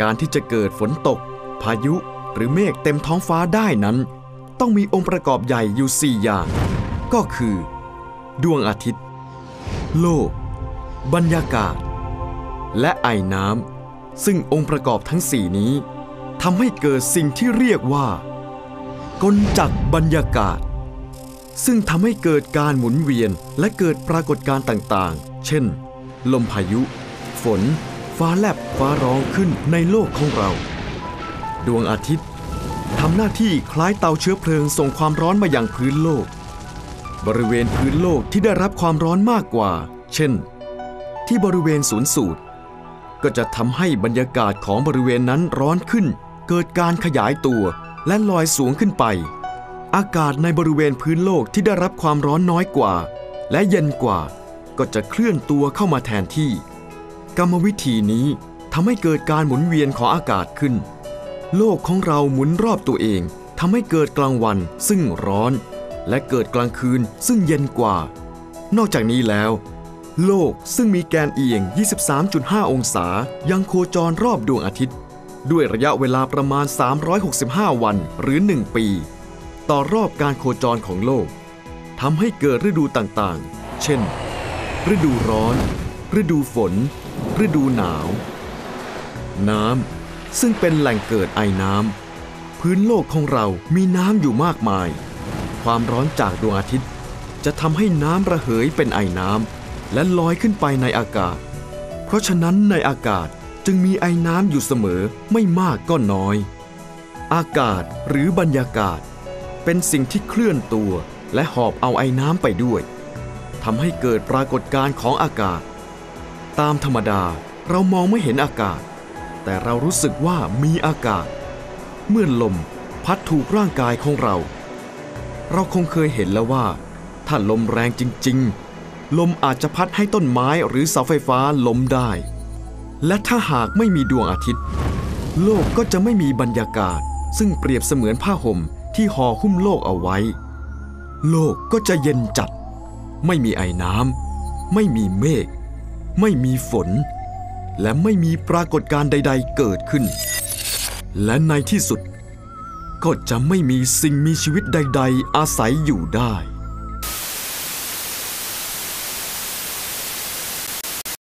การที่จะเกิดฝนตก พายุหรือเมฆเต็มท้องฟ้าได้นั้น ต้องมีองค์ประกอบใหญ่อยู่ 4 อย่าง ก็คือ ดวงอาทิตย์ โลก บรรยากาศ และไอน้ำซึ่งองค์ประกอบทั้งสี่นี้ทำให้เกิดสิ่งที่เรียกว่ากลจักรบรรยากาศ ซึ่งทำให้เกิดการหมุนเวียนและเกิดปรากฏการณ์ต่างๆ เช่น ลมพายุ ฝน ฟ้าแลบฟ้าร้องขึ้นในโลกของเรา ดวงอาทิตย์ทำหน้าที่คล้ายเตาเชื้อเพลิงส่งความร้อนมาอย่างพื้นโลก บริเวณพื้นโลกที่ได้รับความร้อนมากกว่า เช่น ที่บริเวณศูนย์สูตร ก็จะทำให้บรรยากาศของบริเวณนั้นร้อนขึ้น เกิดการขยายตัวและลอยสูงขึ้นไป อากาศในบริเวณพื้นโลกที่ได้รับความร้อนน้อยกว่า และเย็นกว่า ก็จะเคลื่อนตัวเข้ามาแทนที่ กรรมวิธีนี้ทำให้เกิดการหมุนเวียนของอากาศขึ้น โลกของเราหมุนรอบตัวเองทำให้เกิดกลางวันซึ่งร้อน และเกิดกลางคืนซึ่งเย็นกว่า นอกจากนี้แล้ว โลกซึ่งมีแกนเอียง 23.5 องศายังโคจรรอบดวงอาทิตย์ ด้วยระยะเวลาประมาณ 365 วันหรือ 1 ปี ต่อรอบการโคจรของโลกทำให้เกิดฤดูต่างๆ เช่น ฤดูร้อน ฤดูฝน ฤดูหนาว น้ำซึ่งเป็นแหล่งเกิดไอน้ำพื้นโลกของเรามีน้ำอยู่มากมาย ความร้อนจากดวงอาทิตย์ จะทำให้น้ำระเหยเป็นไอน้ำและลอยขึ้นไปในอากาศ เพราะฉะนั้นในอากาศจึงมีไอน้ำอยู่เสมอไม่มากก็น้อย อากาศหรือบรรยากาศ เป็นสิ่งที่เคลื่อนตัวและหอบเอาไอน้ำไปด้วยทำให้เกิดปรากฏการณ์ของอากาศ ตามธรรมดาเรามองไม่เห็นอากาศ แต่เรารู้สึกว่ามีอากาศ เมื่อลมพัดถูกร่างกายของเรา เราคงเคยเห็นแล้วว่า ถ้าลมแรงจริง ๆ ลมอาจจะพัดให้ต้นไม้หรือเสาไฟฟ้าล้มได้ และถ้าหากไม่มีดวงอาทิตย์ โลกก็จะไม่มีบรรยากาศ ซึ่งเปรียบเสมือนผ้าห่มที่ห่อหุ้มโลกเอาไว้ โลกก็จะเย็นจัด ไม่มีไอ้น้ำไม่มีเมฆ ไม่มีฝน และไม่มีปรากฏการณ์ใด ๆ เกิดขึ้น และในที่สุด ก็จะไม่มีสิ่งมีชีวิตใด ๆ อาศัยอยู่ได้